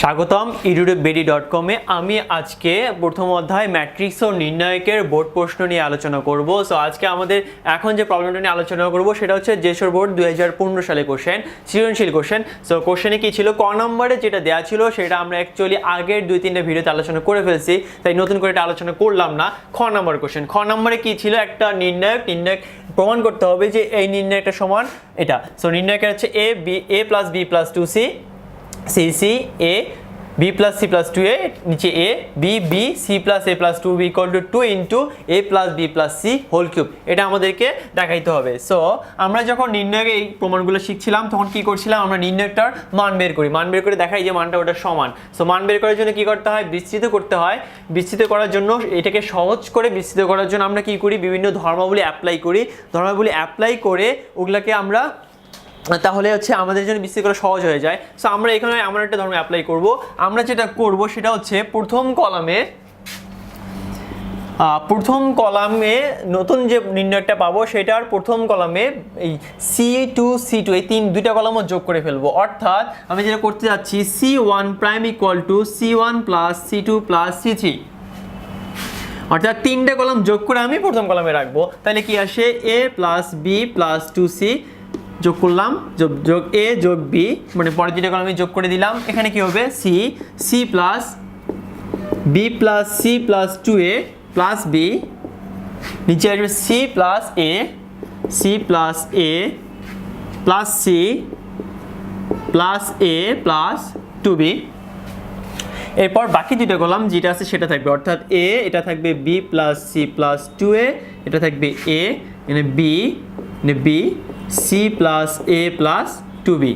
স্বাগতম ইউটিউব বেডি ডট কমে আমি আজকে প্রথম অধ্যায় ম্যাট্রিক্স ও নির্ণায়কের বোর্ড প্রশ্ন নিয়ে আলোচনা করব। সো আজকে আমাদের এখন যে প্রবলেমটা নিয়ে আলোচনা করব, সেটা হচ্ছে যেশোর বোর্ড দুই হাজার পনেরো সালে কোশ্চেন সৃজনশীল কোশ্চেন সো কোশ্চেনে কি ছিল? ক নম্বরে যেটা দেওয়া ছিল, সেটা আমরা অ্যাকচুয়ালি আগের দুই, তিনটে ভিডিওতে আলোচনা করে ফেলছি, তাই নতুন করে এটা আলোচনা করলাম না। খ নম্বর কোশ্চেন খ নম্বরে কি ছিল? একটা নির্ণায়ক নির্ণায়ক প্রমাণ করতে হবে যে এই নির্ণয়টা সমান এটা। সো নির্ণায়কের হচ্ছে A B A plus B plus two C C C A B plus C plus two A নিচে A B B C plus A plus two B equal to two into A plus B plus C whole cube এটা আমাদেরকে দেখাইতে হবে। So আমরা যখন নির্ণয়কে এই প্রমাণগুলো শিখছিলাম, তখন কি করছিলাম? আমরা নির্ণয়টার মান বের করি। মান বের করে দেখাই যে মানটা ওটা সমান। সো মান বের করার জন্য কি করতে হয়? বিস্তৃত করতে হয়। বিস্তৃত করার জন্য এটাকে সহজ করে বিস্তৃত করার জন্য আমরা কি করি? বিভিন্ন ধর্মাবলী অ্যাপ্লাই করি। ধর্মাবলী অ্যাপ্লাই করে ওগুলাকে আমরা তাহলে হচ্ছে আমাদের জন্য বিস্তৃত করা সহজ হয়ে যায়। সো আমরা এখানে এমন একটা ধর্ম অ্যাপ্লাই করব। আমরা যেটা করব সেটা হচ্ছে প্রথম কলামে প্রথম কলামে নতুন যে নির্ণয়টা পাবো সেটার প্রথম কলামে এই সি টু সি টু এই তিন, দুইটা কলামও যোগ করে ফেলব। অর্থাৎ আমি যেটা করতে যাচ্ছি C one prime equal to C one plus C two plus C three অর্থাৎ তিনটে কলাম যোগ করে আমি প্রথম কলামে রাখব। তাহলে কি আসে? A plus B plus two C যোগ করলাম, যোগ যোগ এ যোগ বি মানে পরের দুটো কলামে যোগ করে দিলাম। এখানে কি হবে? C C plus B plus C plus two A plus B নিচে আসবে C plus A C plus A plus C plus A plus two B এরপর বাকি দুটো কলাম যেটা আছে সেটা থাকবে, অর্থাৎ এ এটা থাকবে B plus C plus two A এটা থাকবে এ এনে বি এনে B C plus A plus two B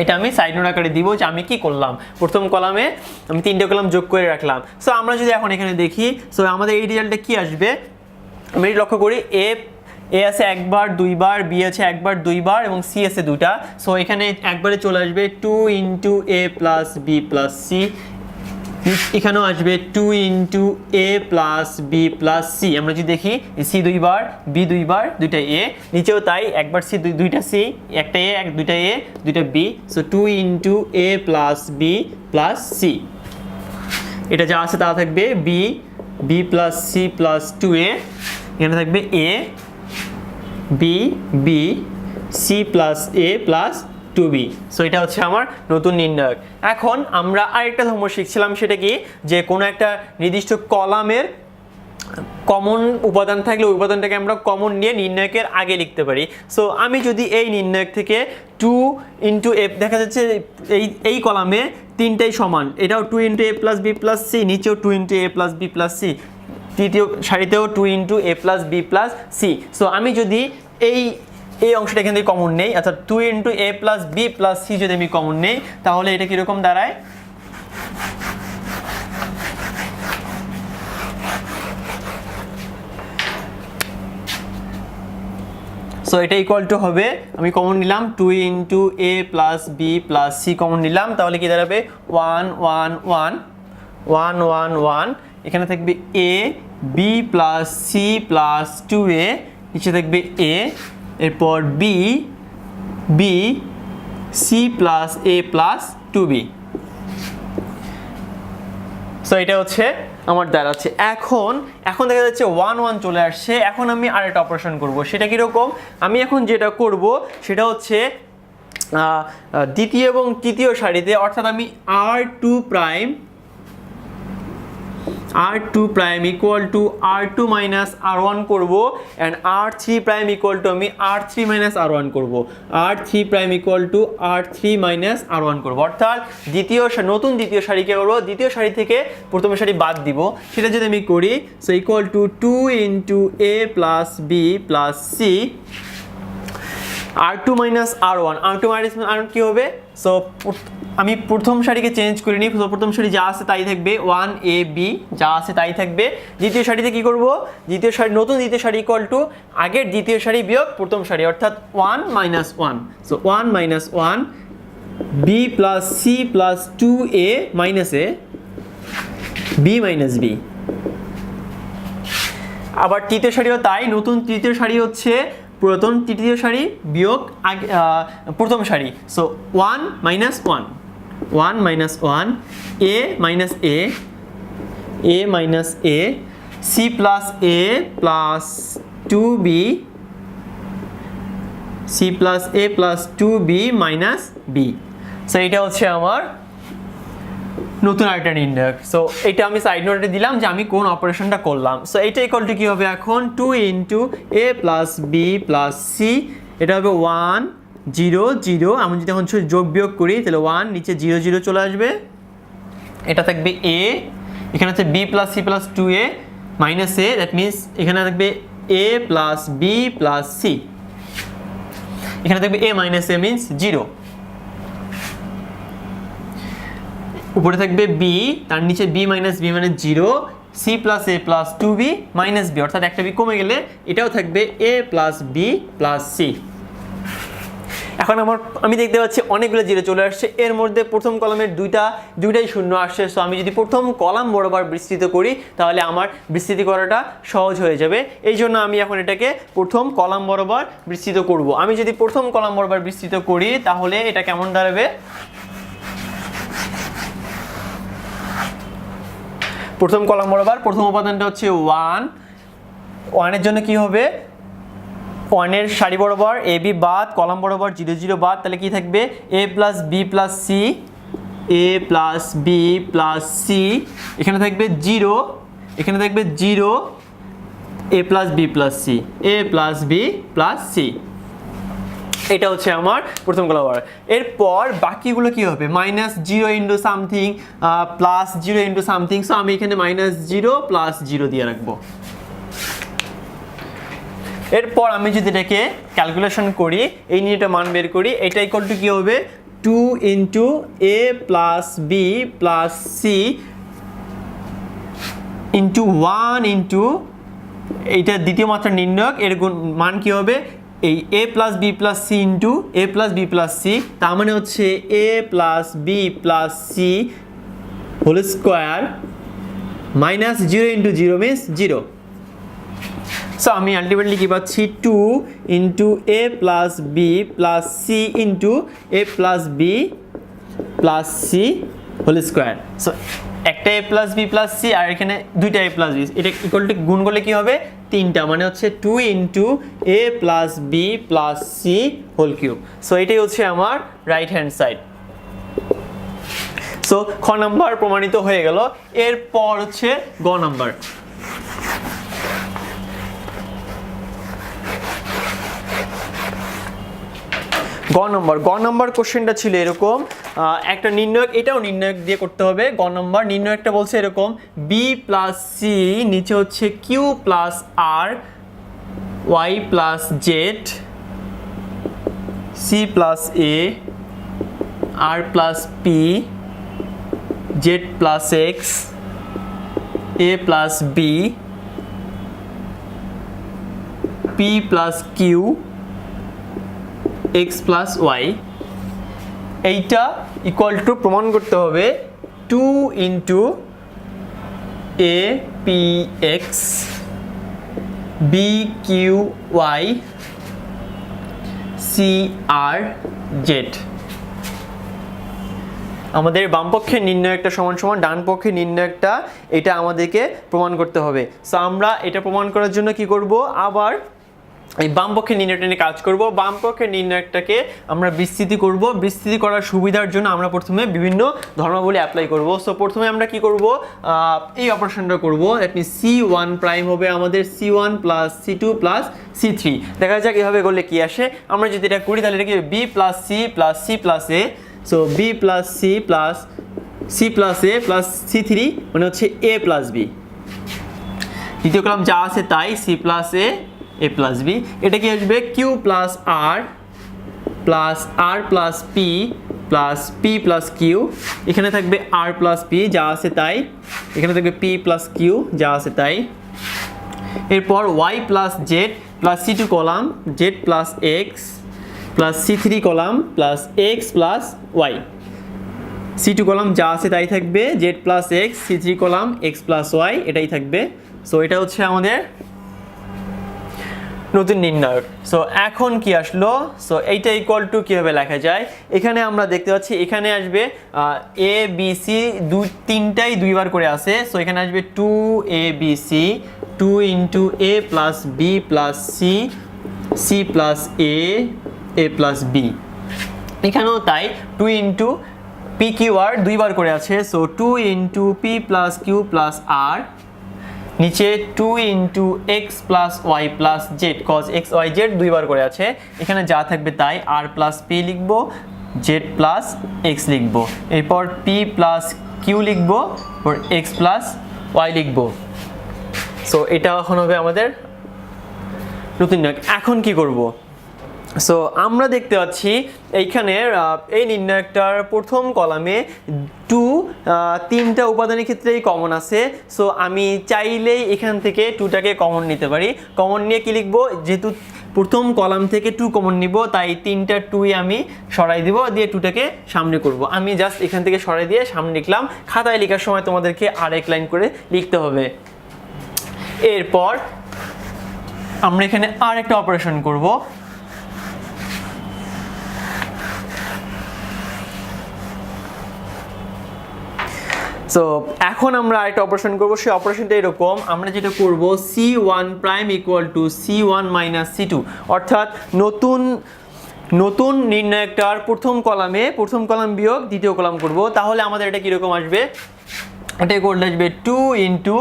এটা আমি সাইড নোট আকারে দিব যে আমি কি করলাম। প্রথম কলামে আমি তিনটে কলাম যোগ করে রাখলাম। সো আমরা যদি এখন এখানে দেখি সো আমাদের এই রেজাল্টে কি আসবে? আমি লক্ষ্য করি এ এ আছে একবার, দুইবার বি আছে একবার, দুইবার এবং সি আছে দুটা সো এখানে একবারে চলে আসবে two into A plus B plus C এখানেও আসবে two into A plus B plus C আমরা যদি দেখি সি দুইবার বি দুইবার দুইটা এ নিচেও তাই, একবার সি দুইটা সি একটা এ এক, দুইটা এ দুইটা B so two into A plus B plus C এটা যা আছে তা থাকবে B B plus C plus two A এখানে থাকবে A B B C plus A plus two B so এটা হচ্ছে আমার নতুন নির্ণায়ক। এখন আমরা আরেকটা ধর্ম শিখছিলাম, সেটা কি? যে কোনো একটা নির্দিষ্ট কলামের কমন উপাদান থাকলে ওই উপাদানটাকে আমরা কমন নিয়ে নির্ণায়কের আগে লিখতে পারি। সো আমি যদি এই নির্ণায়ক থেকে টু ইন্টু এফ দেখা যাচ্ছে এই এই কলামে তিনটাই সমান। এটাও two into A plus B plus C নিচেও two into A plus B plus C তৃতীয় সারিতেও two into A plus B plus C so আমি যদি এই এই অংশটা এখান কমন নেই। অর্থাৎ two into A plus B plus C যদি আমি কমন নেই, তাহলে এটা কীরকম দাঁড়ায়? সো এটা ইকুয়াল টু হবে, আমি কমন নিলাম two into A plus B plus C common নিলাম, তাহলে কি দাঁড়াবে? One one one one one one এখানে থাকবে A B plus C plus two A নিচে থাকবে এ এরপর B B C plus A plus two B so এটা হচ্ছে আমার দাঁড়াচ্ছে। এখন এখন দেখা যাচ্ছে ওয়ান ওয়ান চলে আসছে। এখন আমি আর একটা অপারেশন করব। সেটা কীরকম? আমি এখন যেটা করব, সেটা হচ্ছে দ্বিতীয় এবং তৃতীয় সারিতে, অর্থাৎ আমি R two prime R two prime equal to R two minus R one করব and R three prime equal to আমি R three minus R one করব। R three prime equal to R three minus R one করব। অর্থাৎ দ্বিতীয় নতুন দ্বিতীয় সারিকে করব? দ্বিতীয় সারি থেকে প্রথম সারি বাদ দিব। সেটা যদি আমি করি so equal to two into A plus B plus C R two minus R one R two minus R কী হবে? সো আমি প্রথম সারিকে চেঞ্জ করে নিই প্রথম সারি যা আছে তাই থাকবে। ওয়ান এ বি যা আছে তাই থাকবে। দ্বিতীয় সারিতে কি করব? দ্বিতীয় সারি নতুন দ্বিতীয় সারি ইকুয়াল টু আগের দ্বিতীয় সারি বিয়োগ প্রথম সারি, অর্থাৎ one minus one so one minus one B plus C plus two A minus A B minus B আবার তৃতীয় সারিও তাই। নতুন তৃতীয় সারি হচ্ছে পুরাতন তৃতীয় সারি বিয়োগ প্রথম সারি। So one minus one one minus one A minus A A minus A C plus A plus two B C plus A plus two B minus B so এটা হচ্ছে আমার নতুন আরেকটা নির্ণায়ক। সো এটা আমি সাইড নোটে দিলাম যে আমি কোন অপারেশনটা করলাম। সো এটা ইকুয়াল টু কী হবে এখন? Two into A plus B plus C এটা হবে ওয়ান জিরো জিরো আমি যদি এখন যোগ বিয়োগ করি, তাহলে ওয়ান নিচে জিরো জিরো চলে আসবে। এটা থাকবে এ এখানে হচ্ছে B plus C plus two A minus A that means এখানে থাকবে A plus B plus C এখানে থাকবে A minus A means zero উপরে থাকবে বি তার নিচে বি মাইনাস বি মানে zero C plus A plus two B minus B অর্থাৎ একটা বি কমে গেলে এটাও থাকবে A plus B plus C এখন আমার আমি দেখতে পাচ্ছি অনেকগুলো জিরো চলে আসছে। এর মধ্যে প্রথম কলামের দুইটা দুইটাই শূন্য আসছে। সো আমি যদি প্রথম কলাম বরাবর বিস্তৃত করি, তাহলে আমার বিস্তৃতি করাটা সহজ হয়ে যাবে। এই জন্য আমি এখন এটাকে প্রথম কলাম বরাবর বিস্তৃত করব। আমি যদি প্রথম কলাম বরাবর বিস্তৃত করি, তাহলে এটা কেমন দাঁড়াবে? প্রথম কলাম বরাবর প্রথম উপাদানটা হচ্ছে ওয়ান ওয়ানের জন্য কি হবে? ওয়ানের সারি বরাবর এ বি বাদ, কলাম বরাবর জিরো জিরো বাদ, তাহলে কি থাকবে? A plus B plus C A plus B plus C এখানে থাকবে জিরো এখানে থাকবে zero A plus B plus C A plus B plus C এটা হচ্ছে আমার প্রথম কলাবার এরপর বাকিগুলো কি হবে? Minus zero into something plus zero into something so আমি এখানে মাইনাস জিরো প্লাস জিরো দিয়ে রাখব। এরপর আমি যদি এটাকে ক্যালকুলেশন করি, এই নিয়ে এটা মান বের করি, এটা ইকুয়াল টু কী হবে? Two into A plus B plus C into one into এইটা দ্বিতীয় মাত্রা নির্ণয়ক, এর মান কি হবে? এই A plus B plus C into A plus B plus C তার মানে হচ্ছে A plus B plus C whole square minus zero into zero means zero so আমি আলটিমেটলি কি পাচ্ছি? Two into A plus B plus C into A plus B plus C whole square. So একটা A plus B plus C আর এখানে দুইটা A plus B এটা equal to গুণ করলে কি হবে? তিনটা মানে হচ্ছে two into A plus B plus C whole cube so এটাই হচ্ছে আমার রাইট হ্যান্ড সাইড সো খ নাম্বার প্রমাণিত হয়ে গেল। এরপর হচ্ছে গ নাম্বার গ নম্বর গ নম্বর কোশ্চেনটা ছিল এরকম একটা নির্ণয়ক, এটাও নির্ণয়ক দিয়ে করতে হবে, গ নম্বর, নির্ণয়কটা বলছে এরকম বি প্লাস সি নিচে হচ্ছে Q plus R Y plus Z C plus A R plus P Z plus X A plus B P plus Q X plus Y এইটা ইকুয়াল টু প্রমাণ করতে হবে two into A P X B Q Y C R Z আমাদের বামপক্ষের নির্ণয়কটা সমান সমান, ডান পক্ষে নির্ণয় একটা, এটা আমাদেরকে প্রমাণ করতে হবে। সো আমরা এটা প্রমাণ করার জন্য কি করব? আবার এই বাম পক্ষের নির্ণয়টা নিয়ে কাজ করব। বাম পক্ষের নির্ণয়টাকে আমরা বিস্তৃতি করব। বিস্তৃতি করার সুবিধার জন্য আমরা প্রথমে বিভিন্ন ধর্মাবলী অ্যাপ্লাই করব। সো প্রথমে আমরা কি করব? এই অপারেশনটা করব। That mean C one prime হবে আমাদের। C one plus C two plus C three দেখা যাক এভাবে করলে কি আসে। আমরা যদি এটা করি, তাহলে এটা কি B plus C plus C plus A so B plus C plus C plus A plus C three মানে হচ্ছে এ প্লাস বি দ্বিতীয় কলাম যা আছে তাই C plus A A plus B এটা কি আসবে? Q plus R plus R plus P plus P plus Q এখানে থাকবে আর প্লাস পি যা আছে তাই। এখানে থাকবে পি প্লাস কিউ যা আছে তাই। এরপর Y plus Z plus C two column Z plus X plus C three column plus X plus Y C two column যা আছে তাই থাকবে Z plus X C three column X plus Y এটাই থাকবে। সো এটা হচ্ছে আমাদের নতুন নির্ণায়ক সো এখন কি আসলো? সো এইটা ইকুয়াল টু কীভাবে লেখা যায়? এখানে আমরা দেখতে পাচ্ছি, এখানে আসবে এ বি সি দু, তিনটাই দুইবার করে আসে। সো এখানে আসবে two A B C two into A plus B plus C C plus A A plus B এখানেও তাই two into P Q R দুইবার করে আছে। So two into P plus Q plus R নিচে two into X plus Y plus Z cause X Y Z দুইবার করে আছে। এখানে যা থাকবে তাই আর প্লাস পি লিখব জেড প্লাস এক্স লিখব। এরপর পি প্লাস কিউ লিখব ওর এক্স প্লাস ওয়াই লিখব। সো এটা এখন হবে আমাদের নতুন নিয়োগ এখন কি করব? সো আমরা দেখতে পাচ্ছি এইখানে এই নির্ণায়কটার প্রথম কলামে টু তিনটা উপাদানের ক্ষেত্রেই কমন আছে। সো আমি চাইলেই এখান থেকে টুটাকে কমন নিতে পারি। কমন নিয়ে কি লিখব? যেহেতু প্রথম কলাম থেকে টু কমন নিব, তাই তিনটা টুই আমি সরাই দিব, দিয়ে টুটাকে সামনে করব। আমি জাস্ট এখান থেকে সরাই দিয়ে সামনে লিখলাম। খাতায় লেখার সময় তোমাদেরকে আরেক লাইন করে লিখতে হবে। এরপর আমরা এখানে আর একটা অপারেশন করব। সো এখন আমরা আরেকটা অপারেশন করব। সেই অপারেশনটা এরকম। আমরা যেটা করব C one prime equal to C one minus C two অর্থাৎ নতুন নতুন নির্ণায়কটার প্রথম কলামে, প্রথম কলাম বিয়োগ, দ্বিতীয় কলাম করব। তাহলে আমাদের এটা কীরকম আসবে? এটা করলে আসবে two into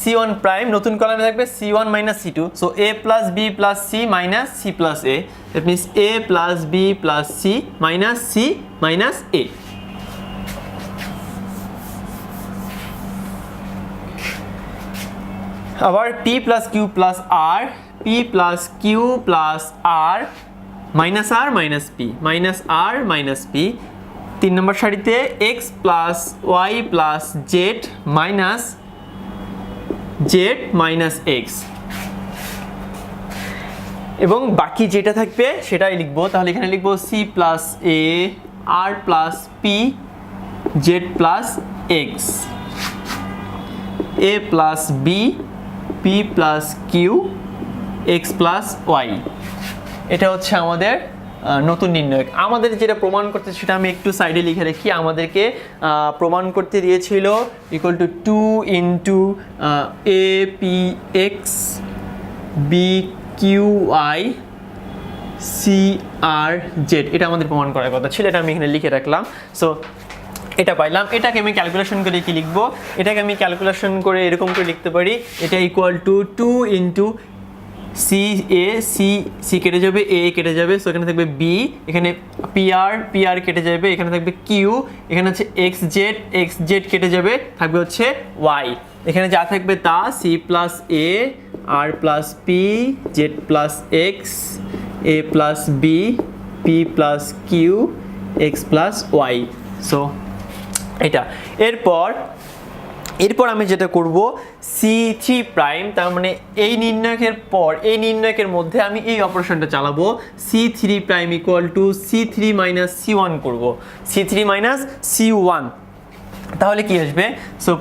C one prime নতুন কলামে থাকবে C one minus C two so A plus B plus C minus C plus A that means A plus B plus C minus C minus A আবার P plus Q plus R P plus Q plus R minus R minus P minus R minus P তিন নম্বর সারিতে X plus Y plus Z minus Z minus X এবং বাকি যেটা থাকবে সেটাই লিখব। তাহলে এখানে লিখব C plus A R plus P Z plus X A plus B P plus Q X plus Y এটা হচ্ছে আমাদের নতুন নির্ণয়ক আমাদের যেটা প্রমাণ করতে সেটা আমি একটু সাইডে লিখে রাখি। আমাদেরকে প্রমাণ করতে দিয়েছিল equal to two into A P X B Q I C R Z এটা আমাদের প্রমাণ করার কথা ছিল। এটা আমি এখানে লিখে রাখলাম। সো এটা পাইলাম। এটাকে আমি ক্যালকুলেশন করে কি লিখব? এটাকে আমি ক্যালকুলেশন করে এরকম করে লিখতে পারি। এটা equal to two into C A C C কেটে যাবে এ কেটে যাবে। সো এখানে থাকবে বি এখানে পিআর পিআর কেটে যাবে। এখানে থাকবে কিউ এখানে হচ্ছে এক্স জেড এক্স জেড কেটে যাবে। থাকবে হচ্ছে ওয়াই এখানে যা থাকবে তা C plus A R plus P Z plus X A plus B P plus Q X plus Y so এটা। এরপর এরপর আমি যেটা করব সি থ্রি প্রাইম তার মানে এই নির্ণায়কের পর, এই নির্ণায়কের মধ্যে আমি এই অপারেশনটা চালাবো। C three prime equal to C three minus C one করব। C three minus C one তাহলে কি আসবে? সো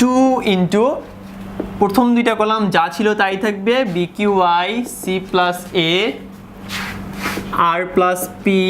টু ইন্টু প্রথম দুইটা কলাম যা ছিল তাই থাকবে। B Q I C plus A R plus P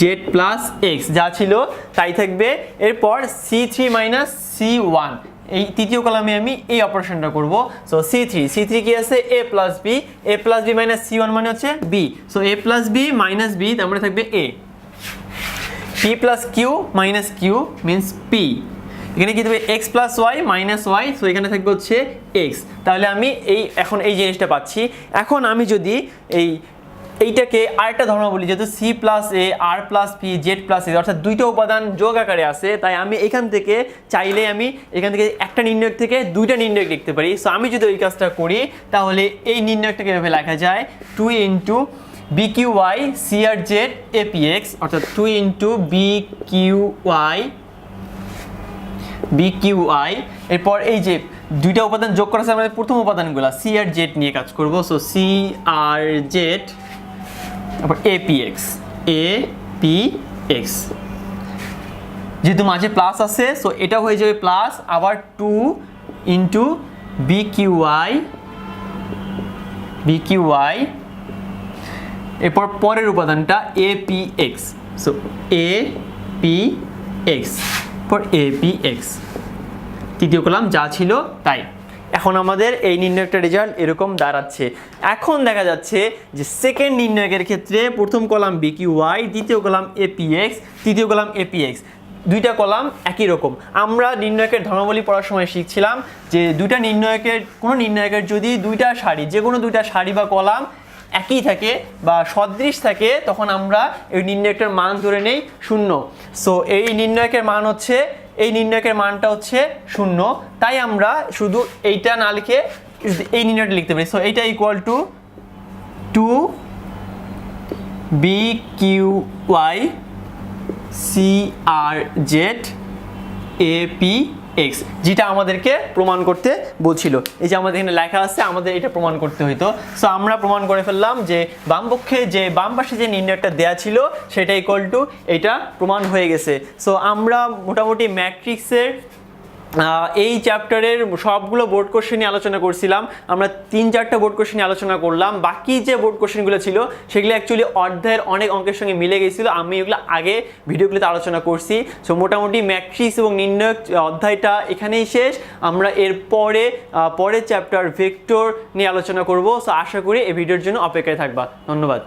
Z plus X যা ছিল, তাই থাকবে। এরপর C three minus C one এই তৃতীয় কলামে আমি এই অপারেশনটা করব। So C three C three কি আছে? A plus B A plus B minus C one মানে হচ্ছে B so A plus B minus B তার মানে থাকবে A P plus Q minus Q means P এখানে কি দেবে X plus Y minus Y so এখানে থাকবে হচ্ছে এক্স তাহলে আমি এই, এখন এই জিনিসটা পাচ্ছি। এখন আমি যদি এই এইটাকে আরেকটা ধর্ম বলি, যেহেতু C plus A R plus P Z plus A অর্থাৎ দুইটা উপাদান যোগ আকারে আছে, তাই আমি এখান থেকে চাইলে আমি এখান থেকে একটা নির্ণয়ক থেকে দুইটা নির্ণয়ক লিখতে পারি। সো আমি যদি ওই কাজটা করি, তাহলে এই নির্ণয়কটাকে এভাবে লেখা যায়? Two into B Q Y C R Z A P X অর্থাৎ two into B Q Y B Q I এরপর এই যে দুইটা উপাদান যোগ করা আছে, আমাদের প্রথম উপাদানগুলো সি আর জেড নিয়ে কাজ করব। সো সি আর জেড তারপর A P X A P X যেহেতু মাঝে প্লাস আছে সো এটা হয়ে যাবে প্লাস আবার two into B Q I B Q Y এরপর পরের উপাদানটা A P X so A P X পর এ পি এক্স তৃতীয় কলাম যা ছিল তাই। এখন আমাদের এই নির্ণয়কটা রেজাল্ট এরকম দাঁড়াচ্ছে। এখন দেখা যাচ্ছে যে সেকেন্ড নির্ণয়কের ক্ষেত্রে প্রথম কলাম বি কিউ ওয়াই দ্বিতীয় কলাম এপিএক্স তৃতীয় কলাম এপিএক্স দুইটা কলাম একই রকম। আমরা নির্ণয়কের ধর্মাবলী পড়ার সময় শিখছিলাম যে দুইটা নির্ণয়কের, কোনো নির্ণয়কের যদি দুইটা সারি, যে কোনো দুইটা সারি বা কলাম একই থাকে বা সদৃশ থাকে, তখন আমরা এই নির্ণয়কের মান ধরে নেই, শূন্য। সো এই নির্ণয়কের মান হচ্ছে এই নির্ণয়কের মানটা হচ্ছে শূন্য। তাই আমরা শুধু এইটা না লিখে এই নির্ণয়টা লিখতে পারি। সো এইটা equal to two B Q Y C R Z A P X যেটা আমাদেরকে প্রমাণ করতে বলছিল। এই যে আমাদের এখানে লেখা আছে, আমাদের এটা প্রমাণ করতে হইতো। সো আমরা প্রমাণ করে ফেললাম যে বাম পক্ষে যে বাম পাশে যে নির্ণয়টা দেয়া ছিল, সেটা ইকুয়াল টু এটা প্রমাণ হয়ে গেছে। সো আমরা মোটামুটি ম্যাট্রিক্সের এই চ্যাপ্টারের সবগুলো বোর্ড কোশ্চেন নিয়ে আলোচনা করছিলাম। আমরা তিন চারটা বোর্ড কোশ্চেন নিয়ে আলোচনা করলাম। বাকি যে বোর্ড কোশ্চেনগুলো ছিল, সেগুলো অ্যাকচুয়ালি অর্ধের অনেক অঙ্কের সঙ্গে মিলে গেছিল। আমি এগুলো আগে ভিডিওগুলোতে আলোচনা করছি। সো মোটামুটি ম্যাট্রিক্স এবং নির্ণয়ক অধ্যায়টা এখানেই শেষ। আমরা এর পরে পরের চ্যাপ্টার ভেক্টর নিয়ে আলোচনা করব। সো আশা করি এই ভিডিওর জন্য অপেক্ষায় থাকবা। ধন্যবাদ।